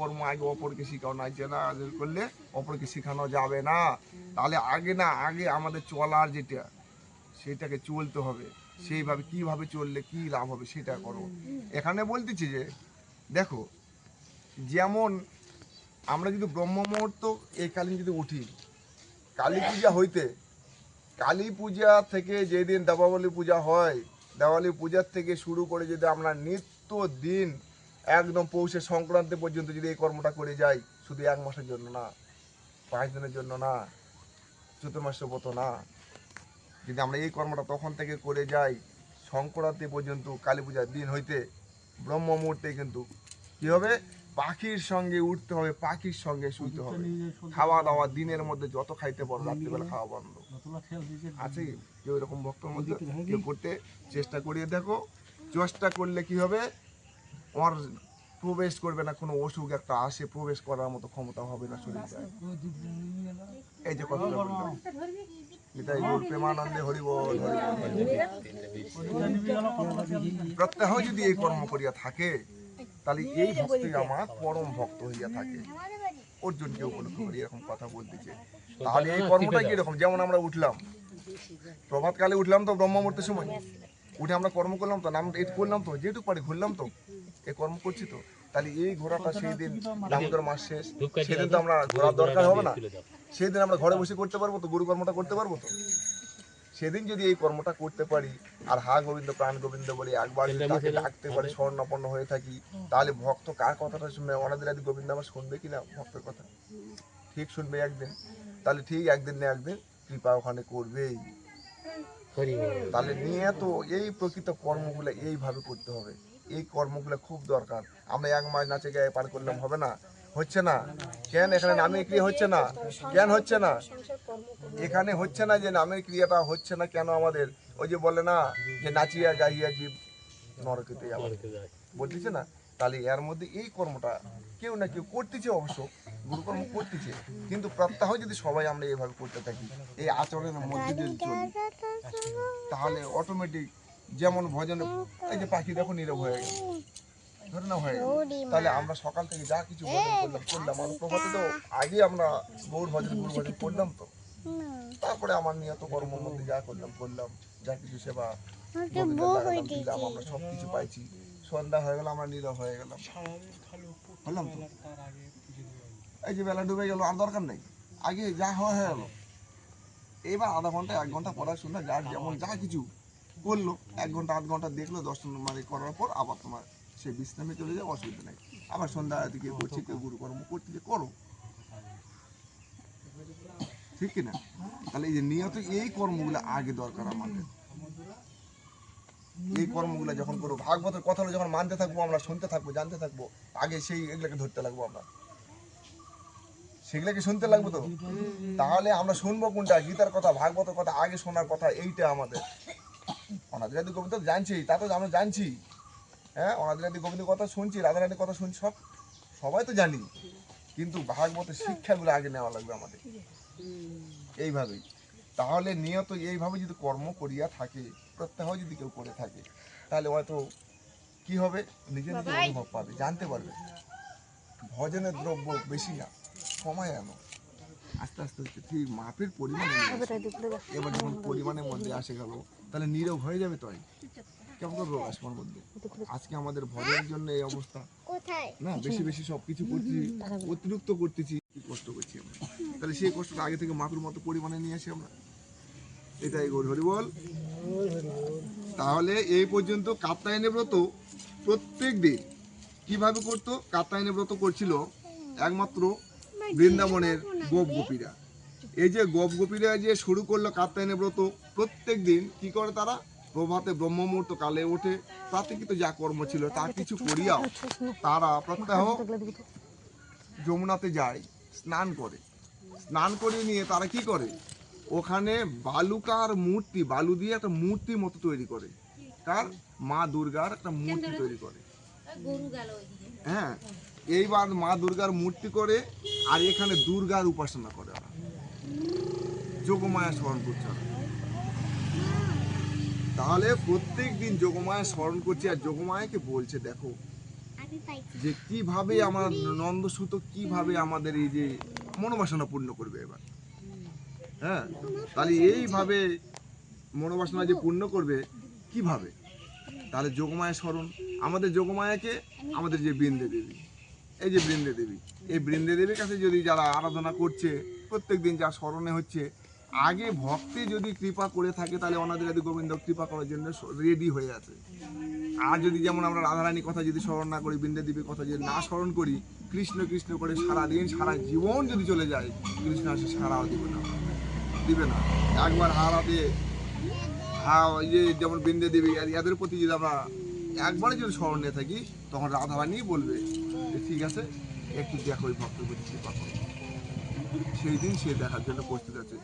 কর্ম আগে অপরকে শেখাও না যে না করলে অপরকে শেখানো যাবে না। তাহলে আগে না, আগে আমাদের চলার যেটা, সেটাকে চলতে হবে। সেইভাবে কীভাবে চললে কি লাভ হবে সেটা করো। এখানে বলতেছি যে, দেখো, যেমন আমরা যদি ব্রহ্ম মুহূর্ত এই কালীন যদি উঠি, কালী পূজা হইতে, কালী পূজা থেকে যেদিন দেবাবলী পূজা হয়, দেওয়ালি পূজার থেকে শুরু করে যদি আমরা নিত্য দিন একদম পৌষে সংক্রান্তি পর্যন্ত যদি এই কর্মটা করে যাই শুধু এক মাসের জন্য না পাঁচ দিনের জন্য না চতুর্মাসের মতো না যদি আমরা এই কর্মটা তখন থেকে করে যাই সংক্রান্তি পর্যন্ত কালী পূজার দিন হইতে ব্রহ্ম মুহূর্তে কিন্তু কী হবে? পাখির সঙ্গে উঠতে হবে পাখির সঙ্গে শুইতে হবে। খাওয়া দাওয়া দিনের মধ্যে যত খাইতে পারো রাত্রিবেলা খাওয়া বন্ধ। আছে কেউ এরকম ভক্তর মধ্যে কেউ করতে চেষ্টা করিয়ে দেখো। চেষ্টা করলে কি হবে? আমার প্রবেশ করবে না, কোনো অসুখ একটা আসে, প্রবেশ করার মতো ক্ষমতা হবে না শরীরে। এই যে বললাম। এটাই গৌর প্রেমানন্দে হরিবল প্রত্যহ যদি এই কর্ম করিয়া থাকে, তাহলে এই ভক্তি আমার পরম ভক্ত হইয়া থাকে। অর্জুনকে উপলক্ষ করে, এরকম কথা বলতেছে। তাহলে এই কর্মটা কি এরকম যেমন আমরা উঠলাম প্রভাত কালে উঠলাম তো ব্রহ্ম মুহূর্তের সময়। উঠে আমরা কর্ম করলাম তো, নাম করলাম তো, যেটুকু পারি ঘুরলাম তো। এই কর্ম করছি তো। তাহলে এই ঘোরাটা সেই দিন দামোদর মাস শেষ। সেদিন তো আমরা ঘোরার দরকার হবে না। সেই দিন আমরা ঘরে বসে করতে পারব তো গুরু কর্মটা করতে পারব তো? সেদিন যদি এই কর্মটা করতে পারি আর হা গোবিন্দ প্রাণ গোবিন্দ বলে একবার যদি তাকে ডাকতে পারি স্বর্ণাপন্ন হয়ে থাকি তাহলে ভক্ত কার কথাটা শুনবে? অনাদের আদি গোবিন্দ আমার শুনবে কিনা ভক্তের কথা? ঠিক শুনবে একদিন। তাহলে ঠিক একদিন না একদিন কৃপা ওখানে করবেই। তাহলে নিয়ে তো এই প্রকৃত কর্মগুলো এইভাবে করতে হবে। এই কর্মগুলো খুব দরকার। আমরা এক মাস নাচে গিয়ে পার করলাম হবে না? হচ্ছে না? কেন এখানে নামের ক্রিয়া হচ্ছে না? কেন হচ্ছে না? এখানে হচ্ছে না যে নামের ক্রিয়াটা হচ্ছে না কেন আমাদের? ওই যে বলে না যে নাচিয়া গাইয়া জীব নরকেতে যাবে। বলতেছে না? তাহলে এর মধ্যে এই কর্মটা কেউ না কেউ করতেছে অবশ্য গুরুকর্ম করতেছে। কিন্তু প্রত্যাহ যদি সবাই আমরা এইভাবে করতে থাকি এই আচরণের মধ্যে যদি চলি তাহলে অটোমেটিক যেমন ভজন এই যে পাখি দেখো নীরব হয়ে গেল। ধরে না হয়ে গেল। তাহলে আমরা সকাল থেকে যা কিছু ভজন করলাম করলাম আর প্রভাতে তো আগে আমরা গৌর ভজন গুরু ভজন করলাম তো। তারপরে আমার নিয়ত কর্মের মধ্যে যা করলাম করলাম যা কিছু সেবা দিলাম আমরা সব কিছু পাইছি। সন্ধ্যা হয়ে গেল আমরা নীরব হয়ে গেলাম। বললাম তো। এই যে বেলা ডুবে গেল আর দরকার নেই। আগে যা হয়ে হয়ে গেল। এবার আধা ঘণ্টা এক ঘণ্টা পড়াশোনা যা যেমন যা কিছু করল এক ঘণ্টা আধ ঘণ্টা দেখল দশ মানে করার পর আবার তোমার সে বিশ্রামে চলে যাবে অসুবিধা নেই। আবার সন্ধ্যা দিকে করছে কেউ গুরুকর্ম করতেছে করো। ঠিক কিনা? তাহলে এই যে নিয়ত এই কর্মগুলো আগে দরকার আমাদের। এই কর্মগুলো যখন করব ভাগবতের কথাগুলো যখন মানতে থাকব আমরা শুনতে থাকব জানতে থাকব আগে সেই এগুলোকে ধরতে লাগবো আমরা। সেগুলোকে শুনতে লাগবে তো? তাহলে আমরা শুনব কোনটা? গীতার কথা ভাগবতের কথা আগে শোনার কথা এইটা আমাদের। অনাদিরাদি গোবিন্দ জানছি তা তো আমরা জানছি। হ্যাঁ অনাদিরাদি গোবিন্দের কথা শুনছি রাধারানীর কথা শুনছি সব সবাই তো জানি। কিন্তু ভাগবতের শিক্ষাগুলো আগে নেওয়া লাগবে আমাদের। এইভাবেই। তাহলে নিয়ত এইভাবে যদি কর্ম করিয়া থাকে প্রত্যহ যদি কেউ করে থাকে তাহলে হয়তো কি হবে? নিজে নিজে অনুভব পাবে জানতে পারবে। ভজনের দ্রব্য বেশি না সময় আনো আস্তে আস্তে আস্তে ঠিক মাপের পরিমাণ এবার যখন পরিমাণের মধ্যে আসে গেল তাহলে নীরব হয়ে যাবে তো কেমন করব আসবে মধ্যে আজকে আমাদের ভজনের জন্য এই অবস্থা। না বেশি বেশি সব কিছু করছি অতিরিক্ত করতেছি কি কষ্ট করছি আমরা? তাহলে সেই কষ্টটা আগে থেকে মাপের মতো পরিমাণে নিয়ে আসি আমরা। এটাই গৌর হরি বল। তাহলে এই পর্যন্ত কাপ্তায়নে ব্রত প্রত্যেক দিন। কীভাবে করতো? কাপ্তায়নে ব্রত করছিল একমাত্র বৃন্দাবনের গোপ গোপীরা। এই যে গোপ গোপীরা যে শুরু করল কাপ্তায়নে ব্রত প্রত্যেক দিন কি করে তারা? প্রভাতে ব্রহ্ম মুহূর্ত কালে ওঠে প্রাকৃতিক যা কর্ম ছিল তা কিছু করিয়াও তারা প্রত্যহ যমুনাতে যায় স্নান করে। স্নান করে নিয়ে তারা কি করে? ওখানে বালুকার মূর্তি বালু দিয়ে একটা মূর্তি মতো তৈরি করে। কার মা দুর্গার একটা মূর্তি তৈরি করে। হ্যাঁ এইবার মা দুর্গার মূর্তি করে আর এখানে দুর্গার উপাসনা করে। যোগমায়া স্মরণ করছে। তাহলে প্রত্যেক দিন যোগমায়া স্মরণ করছে আর যোগমায়াকে বলছে দেখো যে কীভাবে আমার নন্দসূত কীভাবে আমাদের এই যে মনোবাসনা পূর্ণ করবে এবার। হ্যাঁ? তাহলে এইভাবে মনোবাসনা যে পূর্ণ করবে কীভাবে? তাহলে যোগমায়া স্মরণ আমাদের যোগমায়াকে আমাদের যে বৃন্দে দেবী এই যে বৃন্দে দেবী এই বৃন্দে দেবীর কাছে যদি যারা আরাধনা করছে প্রত্যেক দিন যা স্মরণে হচ্ছে আগে ভক্তি যদি কৃপা করে থাকে, তাহলে ওনাদের যদি গোবিন্দ কৃপা করার জন্য রেডি হয়ে আছে। আর যদি যেমন আমরা রাধারানীর কথা যদি স্মরণ না করি বৃন্দে দেবীর কথা যদি না স্মরণ করি, কৃষ্ণ কৃষ্ণ করে সারা দিন সারা জীবন যদি চলে যায়, কৃষ্ণ আসে সারাও দিবে না। দিবে না। একবার হারাতে ওই যে যেমন বৃন্দে দেবী আর এদের প্রতি যদি আমরা একবারে যদি স্মরণ নিয়ে থাকি, তখন রাধারানী বলবে যে, ঠিক আছে, একটু দেখো ওই ভক্ত প্রতি কৃপা করো। সেই দিন সে দেখার জন্য প্রস্তুত আছে।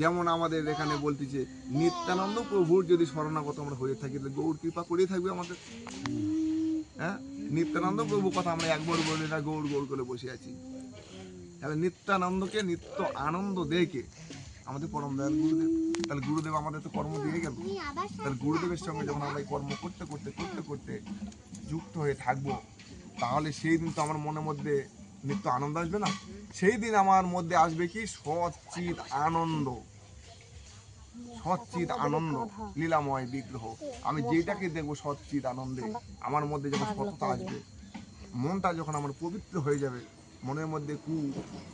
যেমন আমাদের এখানে বলতেছে, নিত্যানন্দ প্রভুর যদি শরণাগত আমরা হয়ে থাকি, তাহলে গৌর কৃপা করেই থাকবে আমাদের। হ্যাঁ? নিত্যানন্দ প্রভু কথা আমরা একবার বলি না, গৌর গৌর করে বসে আছি। তাহলে নিত্যানন্দকে নিত্য আনন্দ দেখে আমাদের পরম দয়াল গুরুদেব, তাহলে গুরুদেব আমাদের তো কর্ম দিয়ে গেল। তাহলে গুরুদেবের সঙ্গে যখন আমরা এই কর্ম করতে করতে করতে করতে যুক্ত হয়ে থাকব, তাহলে সেই দিন তো আমার মনের মধ্যে নিত্য আনন্দ আসবে না? সেই দিন আমার মধ্যে আসবে কি? সচিত আনন্দ। সচ্চিত আনন্দ, লীলাময় বিগ্রহ। আমি যেটাকে দেখব সচ্চিত আনন্দে, আমার মধ্যে যখন সততা আসবে, মনটা যখন আমার পবিত্র হয়ে যাবে, মনের মধ্যে কু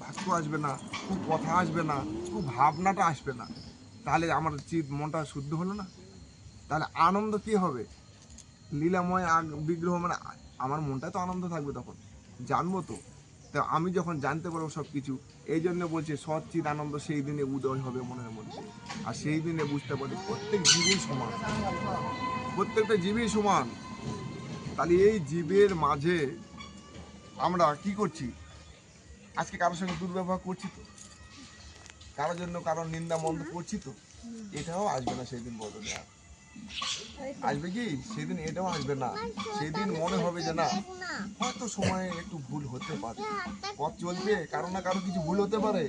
বাক্য আসবে না কু কথা আসবে না কু ভাবনাটা আসবে না, তাহলে আমার চিত মনটা শুদ্ধ হলো না? তাহলে আনন্দ কি হবে? লীলাময় বিগ্রহ মানে আমার মনটা তো আনন্দ থাকবে তখন। জানব তো তা আমি যখন জানতে পারব সব কিছু এই জন্য বলছে সচ্চিত আনন্দ সেই দিনে উদয় হবে মনের মধ্যে। আর সেই দিনে বুঝতে পারি প্রত্যেক জীবই সমান। প্রত্যেকটা জীবই সমান। তাহলে এই জীবের মাঝে আমরা কি করছি? আজকে কারোর সঙ্গে দুর্ব্যবহার করছি তো? কারোর জন্য কারোর নিন্দা মন্দ করছি তো? এটাও আসবে না সেই দিন বদলে আর। আসবে কি? সেদিন এটাও আসবে না। সেদিন মনে হবে যে না হয়তো সময়ে একটু ভুল হতে পারে। পথ চলবে, কারও না কারও কিছু ভুল হতে পারে।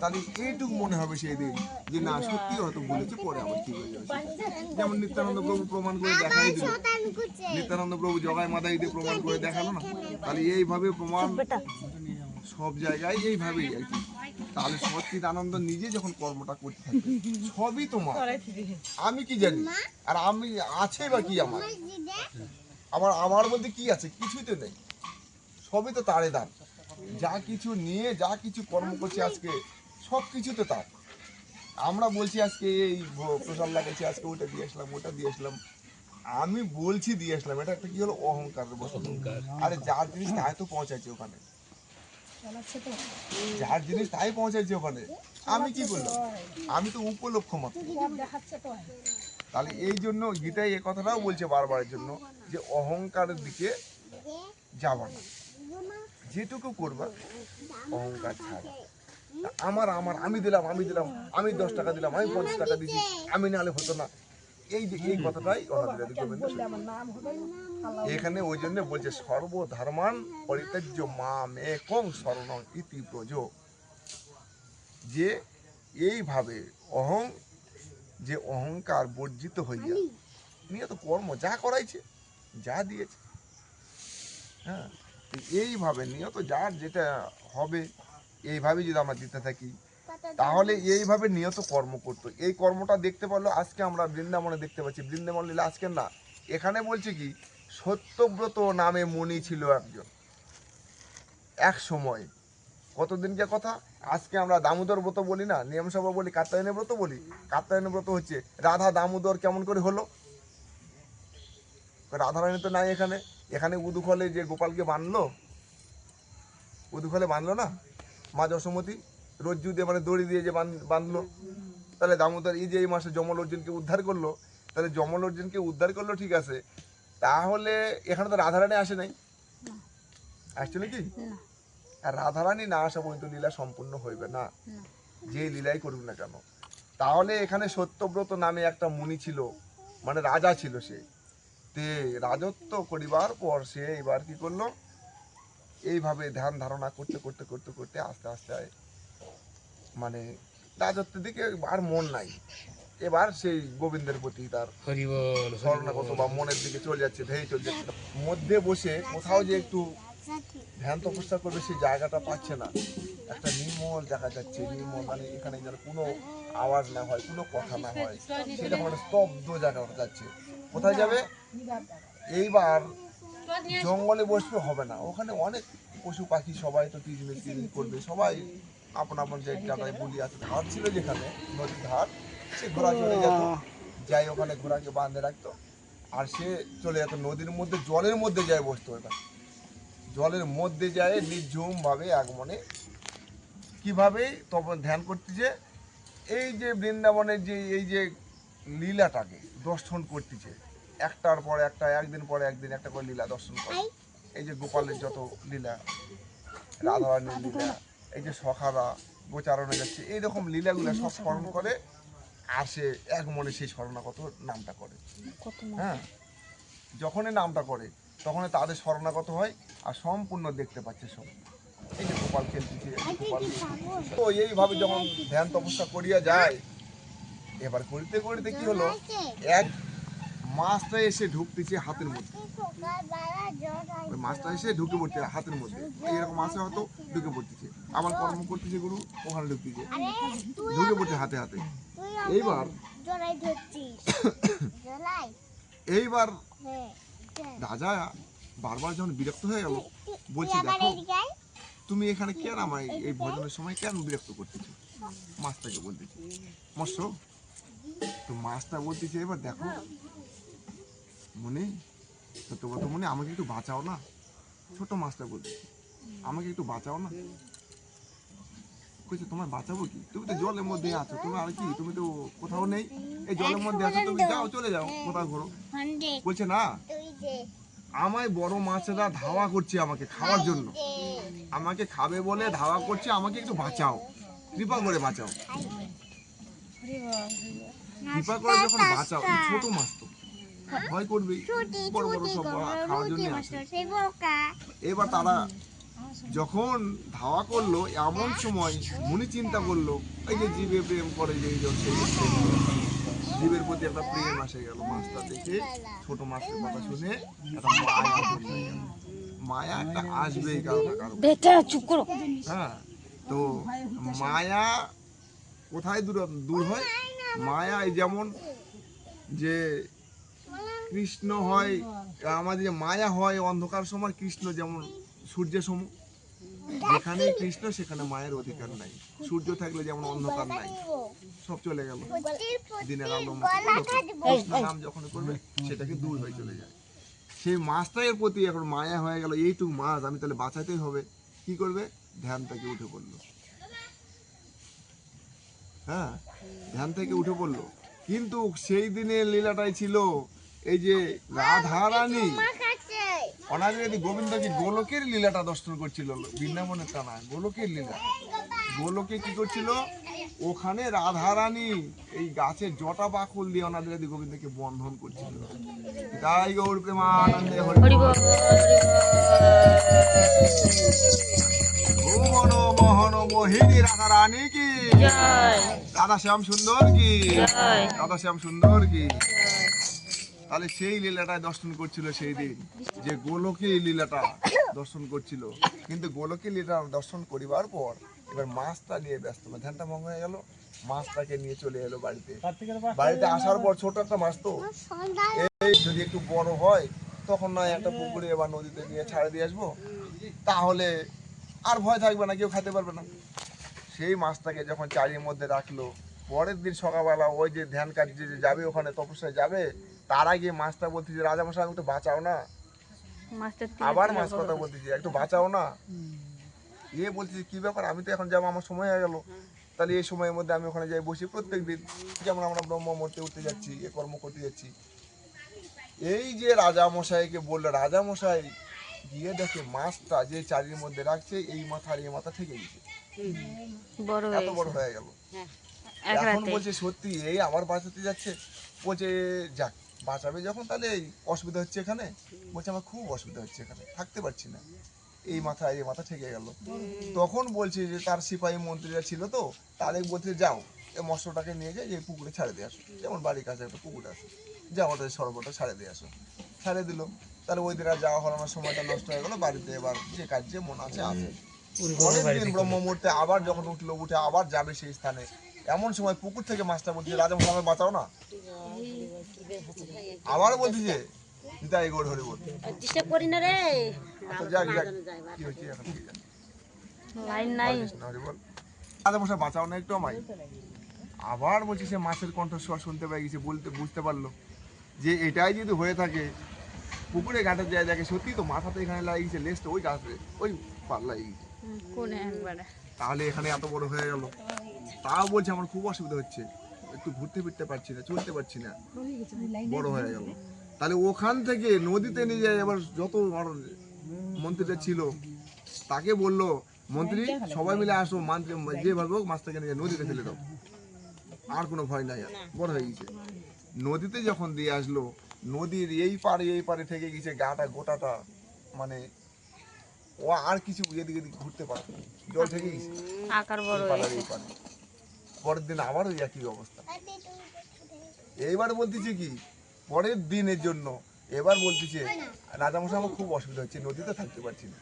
তাহলে এইটুকু মনে হবে সেই দিন যে না, সত্যি হয়তো ভুল ভুলেছে পরে আবার ঠিক হয়ে যাবে। যেমন নিত্যানন্দ প্রভু প্রমাণ করে দেখাই দিল। নিত্যানন্দ প্রভু জগায় মাদাই দিয়ে প্রমাণ করে দেখাল না? তাহলে এইভাবে প্রমাণ সব জায়গায় এইভাবেই আর কি। তাহলে সচিত আনন্দ নিজে যখন কর্মটা করতে থাকবে সবই তোমার। আমি কি জানি? আর আমি আছে বা কি আমার? আমার আমার মধ্যে কি আছে? কিছুই তো নেই। সবই তো তারে দান। যা কিছু নিয়ে যা কিছু কর্ম করছে আজকে সব কিছু তো তার। আমরা বলছি আজকে এই প্রসাদ লাগাইছি আজকে ওটা দিয়ে আসলাম ওটা দিয়ে আসলাম। আমি বলছি দিয়ে আসলাম এটা একটা কি হলো? অহংকারের বসত। আরে যার জিনিস তাই তো পৌঁছাচ্ছে ওখানে। যার জিনিস তাই পৌঁছাচ্ছে ওখানে। আমি কি করলাম আমি তো উপলক্ষ মাত্র। তাহলে এই জন্য গীতায় এই কথাটাও বলছে বারবারের জন্য যে অহংকারের দিকে যাব না। যেটুকু করবা অহংকার ছাড়া। আমার আমার আমি দিলাম আমি দিলাম আমি দশ টাকা দিলাম আমি পঞ্চাশ টাকা দিচ্ছি আমি নাহলে হতো না। এই এই কথাটাই এখানে ওই জন্য বলছে সর্বধর্মান পরিত্যাজ্য মা মে কং শরণ ইতি ব্রজ। যে এইভাবে অহং যে অহংকার বর্জিত হইয়া নিয়ে তো কর্ম যা করাইছে যা দিয়েছে। হ্যাঁ এইভাবে নিয়ত যার যেটা হবে এইভাবে যদি আমরা দিতে থাকি তাহলে এইভাবে নিয়ত কর্ম করতো। এই কর্মটা দেখতে পারল, আজকে আমরা বৃন্দাবনে দেখতে পাচ্ছি। বৃন্দাবন লীলা আজকে না, এখানে বলছে কি, সত্যব্রত নামে মণি ছিল একজন। এক সময়। কতদিনকার কথা? আজকে আমরা দামোদর ব্রত বলি না, নিয়ম সভা বলি কাত্তায়নের ব্রত বলি। কাত্তায়নের ব্রত হচ্ছে, রাধা দামোদর কেমন করে হলো? রাধারানী তো নাই এখানে। এখানে উদুখলে যে গোপালকে বাঁধলো, উদুখলে বাঁধলো না? মা যশোমতী? রজ্জু দিয়ে মানে দড়ি দিয়ে যে বাঁধলো। তাহলে দামোদর এই যে এই মাসে যমল অর্জুনকে উদ্ধার করল তাহলে যমল অর্জুনকে উদ্ধার করল ঠিক আছে। তাহলে এখানে তো রাধারানী আসে নাই? আসছে নাকি? আর রাধারানী না আসা পর্যন্ত লীলা সম্পূর্ণ হইবে না। যে লীলাই করুক না কেন। তাহলে এখানে সত্যব্রত নামে একটা মুনি ছিল মানে রাজা ছিল সে। তে রাজত্ব করিবার পর সে এবার কি করল? এইভাবে ধ্যান ধারণা করতে করতে করতে করতে আস্তে আস্তে মানে রাজত্বের দিকে আর মন নাই। এবার সেই গোবিন্দের প্রতি তার স্মরণাগত বা মনের দিকে চলে যাচ্ছে ধেয়ে চলে যাচ্ছে। মধ্যে বসে কোথাও যে একটু ধ্যান তপস্যা করবে সেই জায়গাটা পাচ্ছে না। একটা নির্মল দেখা যাচ্ছে নির্মল মানে এখানে যেন কোনো আওয়াজ না হয় কোনো কথা না হয়। সেটা মানে স্তব্ধ জায়গা যাচ্ছে। কোথায় যাবে? এইবার জঙ্গলে বসবে হবে না। ওখানে অনেক পশু পাখি সবাই তো কিচমিচ কিচমিচ করবে সবাই আপন আপন যে জায়গায় বলি আছে ধার ছিল যেখানে নদীর ধার সে ঘোড়া চলে যেত। যাই ওখানে ঘোড়াকে বাঁধে রাখতো আর সে চলে যেত নদীর মধ্যে জলের মধ্যে যায় বসতো এবার জলের মধ্যে যায় নির্ঝুম ভাবে আগমনে। কীভাবে? তখন ধ্যান করতেছে এই যে বৃন্দাবনের যে এই যে লীলাটাকে দর্শন করতেছে একটার পর একটা একদিন পরে একদিন একটা করে লীলা দর্শন করে। এই যে গোপালের যত লীলা রাধারানীর লীলা এই যে সখারা গোচারণে যাচ্ছে এইরকম লীলাগুলো সব স্মরণ করে আর সে এক মনে সেই স্মরণাগত নামটা করে। হ্যাঁ যখনই নামটা করে তখনই তাদের স্মরণাগত হয় আর সম্পূর্ণ দেখতে পাচ্ছে সব। এই যে গোপাল খেলতেছে তো এইভাবে যখন ধ্যান তপস্যা করিয়া যায় এবার করিতে করিতে কি হলো? এক মাছটা এসে ঢুকতেছে হাতের মধ্যে। ওই মাছটা এসে ঢুকে পড়ছে হাতের মধ্যে। এরকম মাছে হয়তো ঢুকে পড়তেছে। আবার কর্ম করতেছে গুরু ওখানে ঢুকতেছে। ঢুকে পড়ছে হাতে হাতে। এইবার এইবার হ্যাঁ রাজা বারবার যখন বিরক্ত হয়ে গেল বলছে দেখো তুমি এখানে কেন আমায় এই ভজনের সময় কেন বিরক্ত করতেছো? মাছটাকে বলতেছি মৎস্য তো মাছটা বলতেছে এবার দেখো মনে তোমার তো মনে আমাকে একটু বাঁচাও না। ছোট মাছটা বলতেছে আমাকে একটু বাঁচাও না। কইছে তোমার বাঁচাবো কি? তুমি তো জলের মধ্যে আছো তুমি আর কি? তুমি তো কোথাও নেই। এই জলের মধ্যে আছো তুমি যাও চলে যাও কোথাও ঘোরো। বলছে না। আমায় বড় মাছেরা ধাওয়া করছে আমাকে খাওয়ার জন্য। আমাকে খাবে বলে ধাওয়া করছে আমাকে একটু বাঁচাও। কৃপা করে বাঁচাও। কৃপা করে যখন বাঁচাও ছোট মাছ ভয় করবে? বড় বড় সব খাওয়ার জন্য আসে এবার তারা যখন ধাওয়া করল এমন সময় মুনি চিন্তা করল এই যে জীবে প্রেম করে যে জীবের প্রতি একটা প্রেম আসে গেল মাছটা দেখে। ছোট মাছের কথা শুনে একটা মায়া হয়ে একটা আসবেই কারও না কারও বেটা চুপ করো। হ্যাঁ তো মায়া কোথায় দূর দূর হয়? মায়া এই যেমন যে কৃষ্ণ হয় আমাদের যে মায়া হয় অন্ধকার সময় কৃষ্ণ যেমন সূর্যের সম যেখানে কৃষ্ণ সেখানে মায়ের অধিকার নাই। সূর্য থাকলে যেমন অন্ধকার নাই। সব চলে গেল। দিনের আলো কৃষ্ণ নাম যখন করবে সেটাকে দূর হয়ে চলে যায়। সেই মাছটার প্রতি এখন মায়া হয়ে গেল। এইটুকু মাছ আমি তাহলে বাঁচাতেই হবে। কি করবে? ধ্যান থেকে উঠে পড়ল। হ্যাঁ? ধ্যান থেকে উঠে পড়ল। কিন্তু সেই দিনের লীলাটাই ছিল এই যে রাধারানী। অনাদি গোবিন্দকে গোলকের লীলাটা দর্শন করছিল বৃন্দাবনের তা না গোলকের লীলা। গোলকে কি করছিল? ওখানে রাধারানী এই গাছের জটা বাকুল দিয়ে অনাদি গোবিন্দকে বন্ধন করছিল। তাই গৌর প্রেমানন্দে হরি হরি বল ভুবন মোহন মোহিনী রাধারানী কি? রাধা শ্যাম সুন্দর কি? জয়। রাধা শ্যাম সুন্দর কি? তাহলে সেই লীলাটা দর্শন করছিল সেই দিন। যে গোলকে লীলাটা দর্শন করছিল। কিন্তু গোলকে লীলা দর্শন করিবার পর এবার মাছটা নিয়ে ব্যস্ত। না ধ্যানটা ভঙ্গ হয়ে গেল। মাছটাকে নিয়ে চলে এলো বাড়িতে। বাড়িতে আসার পর ছোট একটা মাছ তো। এই যদি একটু বড় হয়, তখন নয় একটা পুকুরে বা নদীতে নিয়ে ছাড়ে দিয়ে আসব। তাহলে আর ভয় থাকবে না, কেউ খেতে পারবে না। সেই মাছটাকে যখন চারির মধ্যে রাখল, পরের দিন সকালবেলা ওই যে ধ্যান যে যাবে ওখানে, তপস্যায় যাবে তার আগে মাছটা বলতেছে রাজামশাই একটু বাঁচাও না। আবার মাছ কথা বলতেছি একটু বাঁচাও না। ইয়ে বলতেছি কি ব্যাপার? আমি তো এখন যাব আমার সময় হয়ে গেল। তাহলে এই সময়ের মধ্যে আমি ওখানে যাই বসি প্রত্যেক দিন যেমন আমরা ব্রহ্ম মূর্তি উঠতে যাচ্ছি এ কর্ম করতে যাচ্ছি। এই যে রাজা মশাইকে বলল রাজা মশাই গিয়ে দেখে মাছটা যে চারির মধ্যে রাখছে এই মাথা আর এই মাথা থেকে গেছে। এত বড় হয়ে গেল। এখন বলছে সত্যি এই আবার বাঁচাতে যাচ্ছে? বলছে যাক বাঁচাবে যখন তাহলে এই অসুবিধা হচ্ছে এখানে? বলছে আমার খুব অসুবিধা হচ্ছে এখানে। থাকতে পারছি না। এই মাথা এই মাথা ঠেকে গেল। তখন বলছে যে তার সিপাহী মন্ত্রীরা ছিল তো তাদের বলছে যাও এই মৎস্যটাকে নিয়ে যাই যে পুকুরে ছাড়ে দিয়ে আসো। যেমন বাড়ির কাছে একটা পুকুর আছে। যা ওদের সর্বটা ছাড়ে দিয়ে আসো। ছাড়ে দিল। তাহলে ওই দিন আর যাওয়া হলো না সময়টা নষ্ট হয়ে গেলো। বাড়িতে এবার যে কাজ যে মন আছে আছে। পরের দিন ব্রহ্ম মুহূর্তে আবার যখন উঠল উঠে আবার যাবে সেই স্থানে। এমন সময় পুকুর থেকে মাছটা বলছে রাজা মহামে বাঁচাও না। আবার বলছি যে নিতাই গৌর হরি বল। ডিস্টার্ব করি না রে। আচ্ছা, যাক যাক কি হচ্ছে এখন লাইন নাই। রাজা মশাই বাঁচাও না একটু আমায়। আবার বলছি সে মাছের কণ্ঠস্বর শুনতে পেয়ে গেছে বলতে বুঝতে পারল যে এটাই যদি হয়ে থাকে পুকুরে ঘাটের যায় দেখে সত্যি তো মাথাতে এখানে লাগিয়েছে লেজটা ওই গাছে ওই পাল্লা কোনে একবারে। তাহলে এখানে এত বড় হয়ে গেল। তাও বলছে আমার খুব অসুবিধা হচ্ছে। একটু ঘুরতে ফিরতে পারছি না চলতে পারছি না। বড় হয়ে গেল। তাহলে ওখান থেকে নদীতে নিয়ে যায় এবার যত মন্ত্রীটা ছিল তাকে বলল মন্ত্রী সবাই মিলে আসো মন্ত্রী যেভাবে হোক মাছটাকে নিয়ে নদীতে ফেলে দাও। আর কোনো ভয় নাই আর বড় হয়ে গেছে। নদীতে যখন দিয়ে আসলো নদীর এই পারে এই পারে থেকে গেছে গাটা গোটাটা মানে ও আর কিছু এদিকে ঘুরতে পারে জল থেকে গেছে। আকার বড় এই পাড়ে। পরের দিন আবার ওই একই অবস্থা। এইবার বলতেছে কি পরের দিনের জন্য এবার বলতেছে রাজামশাই আমার খুব অসুবিধা হচ্ছে নদীতে থাকতে পারছি না।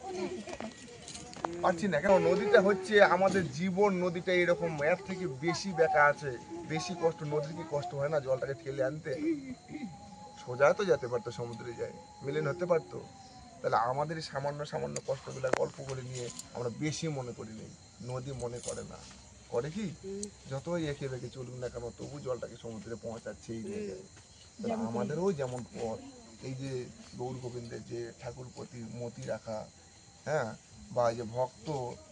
পারছি না কেন? নদীটা হচ্ছে আমাদের জীবন নদীটা এরকম এর থেকে বেশি বেকা আছে বেশি কষ্ট নদীর কি কষ্ট হয় না জলটাকে ঠেলে আনতে? সোজা তো যেতে পারতো সমুদ্রে যায় মিলেন হতে পারতো। তাহলে আমাদের সামান্য সামান্য কষ্টগুলো গল্প করে নিয়ে আমরা বেশি মনে করি নেই নদী মনে করে না। করে কি? যতই একে বেঁকে চলুক না কেন তবু জলটাকে সমুদ্রে পৌঁছাচ্ছেই নিয়ে যায় আমাদেরও যেমন পথ। এই যে গৌর গোবিন্দের যে ঠাকুর প্রতি মতি রাখা হ্যাঁ? বা যে ভক্ত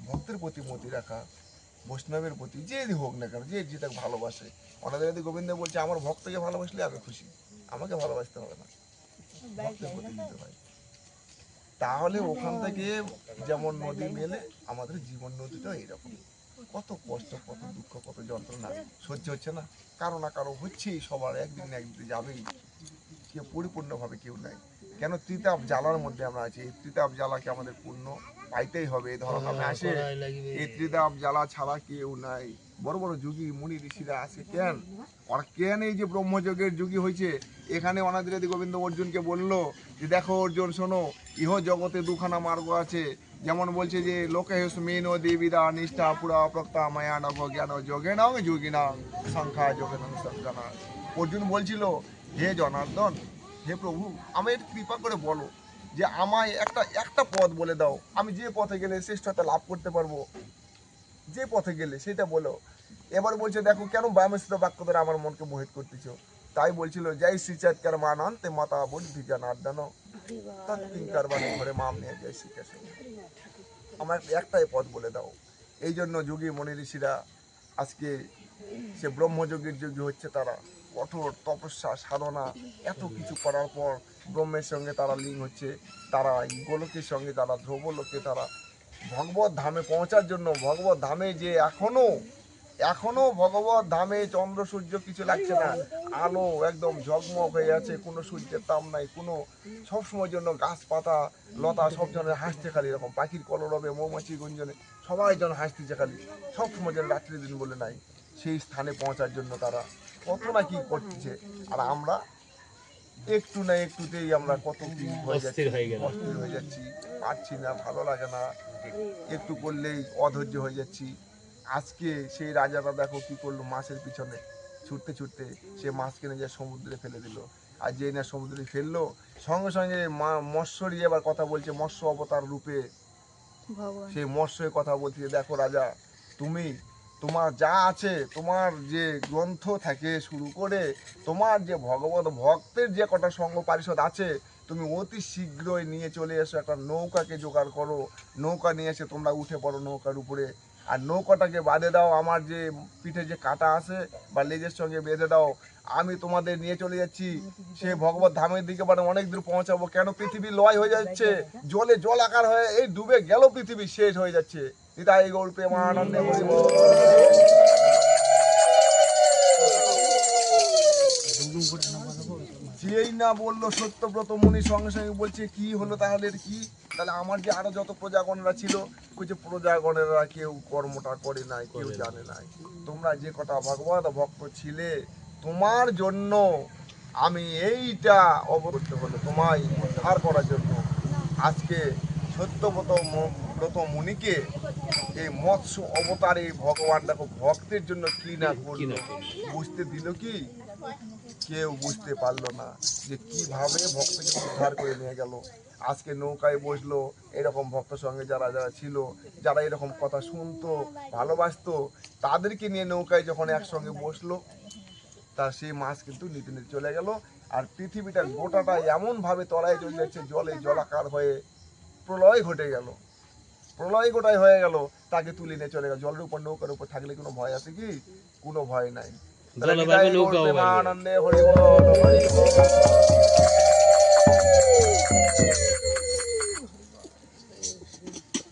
ভক্তের প্রতি মতি রাখা বৈষ্ণবের প্রতি যে হোক না কেন যে যে যেটা ভালোবাসে। ওনাদের যদি গোবিন্দ বলছে আমার ভক্তকে ভালোবাসলে আমি খুশি। আমাকে ভালোবাসতে হবে না। ভক্তের প্রতি দিতে হয়। তাহলে ওখান থেকে যেমন নদী মেলে আমাদের জীবন নদীটা এইরকম। কত কষ্ট কত দুঃখ কত যন্ত্রণা। সহ্য হচ্ছে না। কারও না কারও হচ্ছেই সবার একদিন না একদিন যাবেই। কেউ পরিপূর্ণভাবে কেউ নাই। কেন ত্রিতাপ জ্বালার মধ্যে আমরা আছি? এই ত্রিতাপ জ্বালাকে আমাদের পূর্ণ? পাইতেই হবে এই ধরো আমি আসে। এই ত্রিতাপ জ্বালা ছাড়া কেউ নাই। বড় বড় যুগী মুনি ঋষিরা আছে। কেন? ওরা কেন এই যে ব্রহ্মযোগের যুগী হয়েছে? এখানে অনাদিরাদি গোবিন্দ অর্জুনকে বলল যে দেখো অর্জুন শোনো ইহ জগতে দুখানা মার্গ আছে। যেমন বলছে যে লোকে মেন দেবিদা নিষ্ঠা পুরা প্রক্তা মায়া নগ জ্ঞান যোগে নং যোগী নং সংখ্যা যোগে নং সংখ্যা অর্জুন বলছিল, হে জনার্দন, হে প্রভু আমি কৃপা করে বলো যে, আমায় একটা একটা পথ বলে দাও। আমি যে পথে গেলে শ্রেষ্ঠতা লাভ করতে পারব, যে পথে গেলে সেটা বলো। এবার বলছে, দেখো, কেন ব্যায়ামস্থ বাক্য ধরে আমার মনকে মোহিত করতেছ? তাই বলছিল, জয় শ্রীচাৎকার মানান্তে মাতা বুদ্ধি জানার্দন তৎকিঙ্কার বাণী ঘরে মাম নিয়ে জয় শ্রীকৃষ্ণ আমার একটাই পথ বলে দাও। এই জন্য যোগী মনি ঋষিরা আজকে সে ব্রহ্মযোগীর যোগী হচ্ছে তারা। কঠোর তপস্যা সাধনা এত কিছু করার পর ব্রহ্মের সঙ্গে তারা লিঙ্ক হচ্ছে। তারা গোলকের সঙ্গে তারা ধ্রুবলোকে তারা ভগবত ধামে পৌঁছার জন্য ভগবত ধামে যে এখনও এখনও ভগবত ধামে চন্দ্র সূর্য কিছু লাগছে না। আলো একদম ঝকমক হয়ে আছে কোনো সূর্যের তাপ নাই কোনো সবসময়ের জন্য গাছপাতা লতা সব জনের হাসছে খালি এরকম। পাখির কলরবে মৌমাছি গুঞ্জনে সবাই যেন হাসতেছে খালি। সবসময় যেন রাত্রি দিন বলে নাই সেই স্থানে পৌঁছার জন্য তারা কত না কি করতেছে। আর আমরা একটু না একটুতেই আমরা কত কি হয়ে যাচ্ছি অস্থির হয়ে যাচ্ছি পারছি না ভালো লাগে না একটু করলেই অধৈর্য হয়ে যাচ্ছি। আজকে সেই রাজাটা দেখো কি করল মাছের পিছনে। ছুটতে ছুটতে সে মাছ কিনে যায় সমুদ্রে ফেলে দিল। আর যেই না সমুদ্রে ফেলল সঙ্গে সঙ্গে মা মৎস্যরী এবার কথা বলছে মৎস্য অবতার রূপে। সেই মৎস্যের কথা বলছে দেখো রাজা তুমি তোমার যা আছে তোমার যে গ্রন্থ থেকে শুরু করে তোমার যে ভগবত ভক্তের যে কটা সঙ্গ পারিষদ আছে তুমি অতি শীঘ্রই নিয়ে চলে এসো একটা নৌকাকে জোগাড় করো। নৌকা নিয়ে এসে তোমরা উঠে পড়ো নৌকার উপরে। আর নৌকাটাকে বাঁধে দাও, আমার যে পিঠে যে কাটা আছে বা লেজের সঙ্গে বেঁধে দাও, আমি তোমাদের নিয়ে চলে যাচ্ছি। সে ভগবত ধামের দিকে মানে অনেক দূর পৌঁছাবো। কেন পৃথিবী লয় হয়ে যাচ্ছে? জলে জল আকার হয়ে এই ডুবে গেল পৃথিবী, শেষ হয়ে যাচ্ছে। নিতাই গৌর প্রেমানন্দে হরি সেই না বলল সত্যব্রত মুনি সঙ্গে সঙ্গে বলছে কি হলো তাহলে কি? তাহলে আমার যে আরও যত প্রজাগণরা ছিল যে প্রজাগণেরা কেউ কর্মটা করে নাই কেউ জানে নাই। তোমরা যে কটা ভগবত ভক্ত ছিলে তোমার জন্য আমি এইটা অবরুদ্ধ হলো তোমায় উদ্ধার করার জন্য। আজকে সত্যব্রত ব্রত মুনিকে এই মৎস্য অবতারে ভগবান দেখো ভক্তের জন্য কি না করল? বুঝতে দিল কি? কেউ বুঝতে পারল না যে কীভাবে ভক্তকে উদ্ধার করে নিয়ে গেল। আজকে নৌকায় বসল, এরকম ভক্ত সঙ্গে যারা যারা ছিল, যারা এরকম কথা শুনতো, ভালোবাসতো, তাদেরকে নিয়ে নৌকায় যখন একসঙ্গে বসল তার সেই মাছ কিন্তু নিতে নিতে চলে গেল। আর পৃথিবীটা গোটাটা এমনভাবে তলায় চলে যাচ্ছে, জলে জলাকার হয়ে প্রলয় ঘটে গেল। প্রলয় গোটাই হয়ে গেল, তাকে তুলে নিয়ে চলে গেল। জলের উপর, নৌকার উপর থাকলে কোনো ভয় আছে কি? কোনো ভয় নাই। তাহলে জলে নিতাই ভাবে গৌর নৌকাও ভাবে। প্রেমানন্দে হরি বল হরি বল।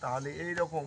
তাহলে এইরকম